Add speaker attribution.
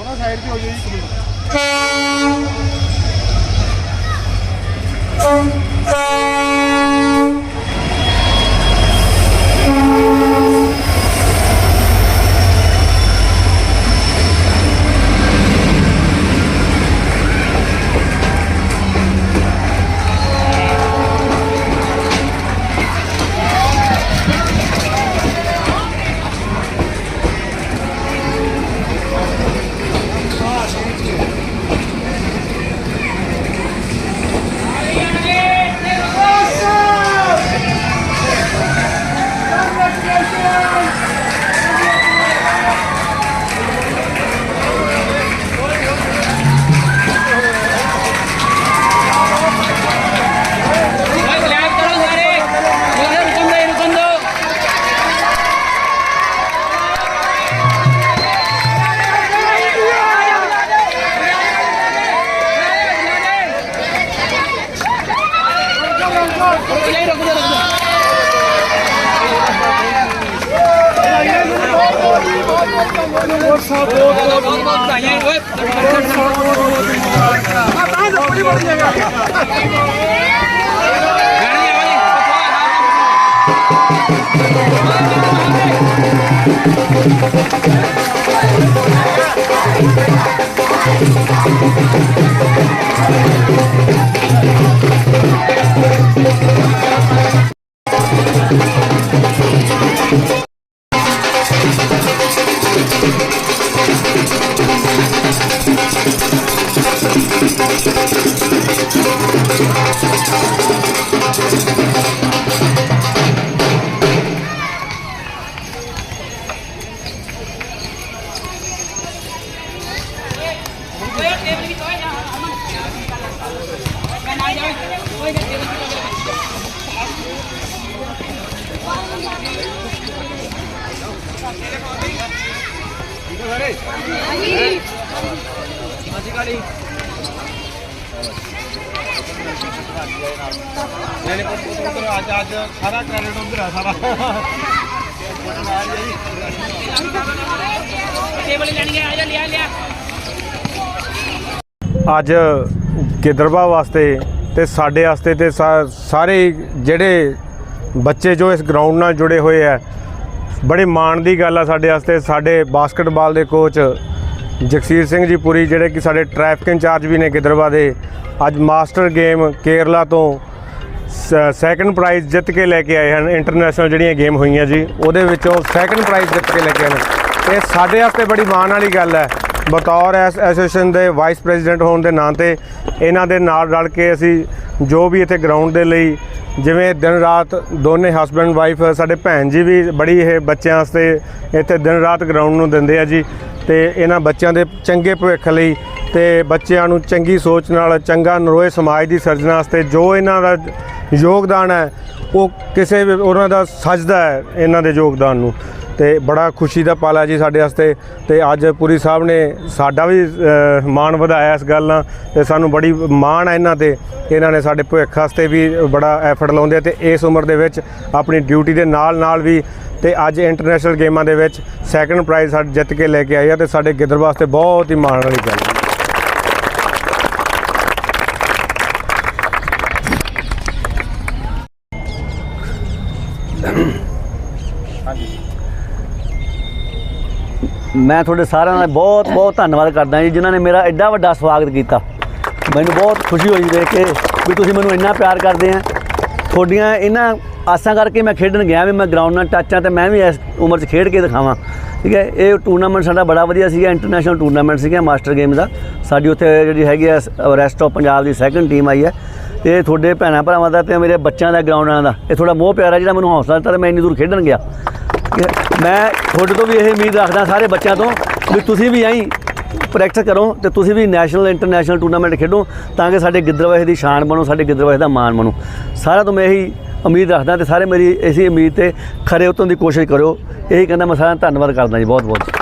Speaker 1: ਥੋੜਾ ਸਾਈਡ ਤੇ ਹੋ ਜਾਓ ਜੀ ਇੱਕ ਮਿੰਟ
Speaker 2: ਰੁਕ ਜਾ ਰੁਕ ਜਾ ਬਹੁਤ ਬਹੁਤ ਵਧਾਈਆਂ ਓਏ
Speaker 1: ਅੱਜ ਅੱਜ ਸਾਰਾ ਕ੍ਰੈਡਿਟ ਉਧਰ ਆ ਸਾਰਾ
Speaker 2: ਟੇਬਲ ਲੈਣੀ ਆ ਜਾ ਲਿਆ ਲਿਆ
Speaker 3: ਅੱਜ ਗਿੱਦੜਬਾ ਵਾਸਤੇ ਤੇ ਸਾਡੇ ਵਾਸਤੇ ਤੇ ਸਾਰੇ ਜਿਹੜੇ ਬੱਚੇ ਜੋ ਇਸ ਗਰਾਊਂਡ ਨਾਲ ਜੁੜੇ ਹੋਏ ਆ, ਬੜੇ ਮਾਣ ਦੀ ਗੱਲ ਆ ਸਾਡੇ ਵਾਸਤੇ, ਸਾਡੇ ਬਾਸਕਟਬਾਲ ਦੇ ਕੋਚ ਜਗਸੀਰ ਸਿੰਘ ਜੀ ਪੁਰੀ, ਜਿਹੜੇ ਕਿ ਸਾਡੇ ਟ੍ਰੈਫਿਕ ਇੰਚਾਰਜ ਵੀ ਨੇ ਗਿੱਦੜਬਾ ਦੇ, ਅੱਜ ਮਾਸਟਰ ਗੇਮ ਕੇਰਲਾ ਤੋਂ ਸੈਕੰਡ ਪ੍ਰਾਈਜ਼ ਜਿੱਤ ਕੇ ਲੈ ਕੇ ਆਏ ਹਨ ਇੰਟਰਨੈਸ਼ਨਲ ਜਿਹੜੀਆਂ ਗੇਮ ਹੋਈਆਂ ਜੀ, ਉਹਦੇ ਵਿੱਚੋਂ ਸੈਕੰਡ ਪ੍ਰਾਈਜ਼ ਜਿੱਤ ਕੇ ਲੈ ਕੇ ਆਏ ਨੇ। ਇਹ ਸਾਡੇ ਵਾਸਤੇ ਬੜੀ ਮਾਣ ਵਾਲੀ ਗੱਲ ਹੈ। ਬਤੌਰ ਐਸ ਐਸੋਸੀਏਸ਼ਨ ਦੇ ਵਾਈਸ ਪ੍ਰੈਜ਼ੀਡੈਂਟ ਹੋਣ ਦੇ ਨਾਂ ਤੇ ਇਹਨਾਂ ਦੇ ਨਾਲ ਰਲ ਕੇ ਅਸੀਂ ਜੋ ਵੀ ਇੱਥੇ ਗਰਾਊਂਡ ਦੇ ਲਈ, ਜਿਵੇਂ ਦਿਨ ਰਾਤ ਦੋਨੇ ਹਸਬੰਡ ਵਾਈਫ ਸਾਡੇ ਭੈਣ ਜੀ ਵੀ ਬੜੀ ਇਹ ਬੱਚਿਆਂ ਵਾਸਤੇ ਇੱਥੇ ਦਿਨ ਰਾਤ ਗਰਾਊਂਡ ਨੂੰ ਦਿੰਦੇ ਆ ਜੀ। ਤੇ ਇਹਨਾਂ ਬੱਚਿਆਂ ਦੇ ਚੰਗੇ ਭਵਿੱਖ ਲਈ ਤੇ ਬੱਚਿਆਂ ਨੂੰ ਚੰਗੀ ਸੋਚ ਨਾਲ, ਚੰਗਾ ਨਰੋਏ ਸਮਾਜ ਦੀ ਸਿਰਜਣਾ ਵਾਸਤੇ ਜੋ ਇਹਨਾਂ ਦਾ ਯੋਗਦਾਨ ਹੈ, ਉਹ ਕਿਸੇ ਵੀ ਉਹਨਾਂ ਦਾ ਸਜਦਾ ਹੈ ਇਹਨਾਂ ਦੇ ਯੋਗਦਾਨ ਨੂੰ। ਤੇ ਬੜਾ ਖੁਸ਼ੀ ਦਾ ਪਾਲਾ ਜੀ ਸਾਡੇ ਵਾਸਤੇ ਤੇ ਅੱਜ ਪੁਰੀ ਸਾਹਿਬ ਨੇ ਸਾਡਾ ਵੀ ਮਾਣ ਵਧਾਇਆ ਇਸ ਗੱਲ ਨਾਲ ਤੇ ਸਾਨੂੰ ਬੜੀ ਮਾਣ ਹੈ ਇਹਨਾਂ ਤੇ। ਇਹਨਾਂ ਨੇ ਸਾਡੇ ਭਵਿੱਖ ਵਾਸਤੇ ਵੀ ਬੜਾ ਐਫਰਟ ਲਾਉਂਦੇ ਆ ਤੇ ਇਸ ਉਮਰ ਦੇ ਵਿੱਚ ਆਪਣੀ ਡਿਊਟੀ ਦੇ ਨਾਲ ਨਾਲ ਵੀ ਤੇ ਅੱਜ ਇੰਟਰਨੈਸ਼ਨਲ ਗੇਮਾਂ ਦੇ ਵਿੱਚ ਸੈਕੰਡ ਪ੍ਰਾਈਜ਼ ਸਾਡੇ ਜਿੱਤ ਕੇ ਲੈ ਕੇ ਆਏ ਆ ਤੇ ਸਾਡੇ ਗਿੱਦੜ ਵਾਸਤੇ ਬਹੁਤ ਹੀ ਮਾਣ ਵਾਲੀ ਗੱਲ ਹੈ।
Speaker 4: ਮੈਂ ਤੁਹਾਡੇ ਸਾਰਿਆਂ ਦਾ ਬਹੁਤ ਬਹੁਤ ਧੰਨਵਾਦ ਕਰਦਾ ਜੀ, ਜਿਨ੍ਹਾਂ ਨੇ ਮੇਰਾ ਐਡਾ ਵੱਡਾ ਸਵਾਗਤ ਕੀਤਾ। ਮੈਨੂੰ ਬਹੁਤ ਖੁਸ਼ੀ ਹੋਈ ਦੇਖ ਕੇ ਵੀ ਤੁਸੀਂ ਮੈਨੂੰ ਇੰਨਾ ਪਿਆਰ ਕਰਦੇ ਆ। ਤੁਹਾਡੀਆਂ ਇਹਨਾਂ ਆਸਾਂ ਕਰਕੇ ਮੈਂ ਖੇਡਣ ਗਿਆ ਵੀ ਮੈਂ ਗਰਾਊਂਡ ਨਾਲ ਟੱਚ ਆ ਤੇ ਮੈਂ ਵੀ ਇਸ ਉਮਰ 'ਚ ਖੇਡ ਕੇ ਦਿਖਾਵਾਂ। ਠੀਕ ਹੈ, ਇਹ ਟੂਰਨਾਮੈਂਟ ਸਾਡਾ ਬੜਾ ਵਧੀਆ ਸੀਗਾ ਇੰਟਰਨੈਸ਼ਨਲ ਟੂਰਨਾਮੈਂਟ ਸੀਗਾ ਮਾਸਟਰ ਗੇਮ ਦਾ। ਸਾਡੀ ਉੱਥੇ ਜਿਹੜੀ ਹੈਗੀ ਆ ਰੈਸਟ ਆਫ ਪੰਜਾਬ ਦੀ ਸੈਕੰਡ ਟੀਮ ਆਈ ਹੈ। ਤੇ ਤੁਹਾਡੇ ਭੈਣਾਂ ਭਰਾਵਾਂ ਦਾ ਤੇ ਮੇਰੇ ਬੱਚਿਆਂ ਦਾ ਗਰਾਊਂਡਾਂ ਦਾ। ਇਹ ਥੋੜਾ ਮੋਹ ਪਿਆਰਾ ਜਿਹੜਾ ਮੈਨੂੰ ਹੌਸਲਾ ਦਿੱਤਾ ਤੇ ਮੈਂ ਇੰਨੀ ਦੂਰ ਖੇਡਣ ਗਿਆ। ਠੀਕ ਹੈ। ਮੈਂ ਤੁਹਾਡੇ ਤੋਂ ਵੀ ਇਹ ਉਮੀਦ ਰੱਖਦਾ ਸਾਰੇ ਬੱਚਿਆਂ ਤੋਂ ਵੀ ਤੁਸੀਂ ਵੀ ਐਂ ਪ੍ਰੈਕਟਿਸ ਕਰੋ ਤੇ ਤੁਸੀਂ ਵੀ ਨੈਸ਼ਨਲ ਇੰਟਰਨੈਸ਼ਨਲ ਟੂਰਨਾਮੈਂਟ ਖੇਡੋ ਤਾਂ ਕਿ ਸਾਡੇ ਗਿੱਦੜਵਾਹੇ ਦੀ ਸ਼ਾਨ ਬਣੋ, ਸਾਡੇ ਗਿੱਦੜਵਾਹੇ ਦਾ ਮਾਣ ਬਣੋ। ਸਾਰਿਆਂ ਤੋਂ ਮੈਂ ਇਹੀ ਉਮੀਦ ਰੱਖਦਾ ਤੇ ਸਾਰੇ ਮੇਰੀ ਇਸੇ ਉਮੀਦ ਤੇ ਖਰੇ ਉਤਰਨ ਦੀ ਕੋਸ਼ਿਸ਼ ਕਰੋ ਇਹੀ ਕਹਿੰਦਾ ਮੈਂ ਸਾਰਿਆਂ ਦਾ ਧੰਨਵਾਦ ਕਰਦਾ ਜੀ ਬਹੁਤ ਬਹੁਤ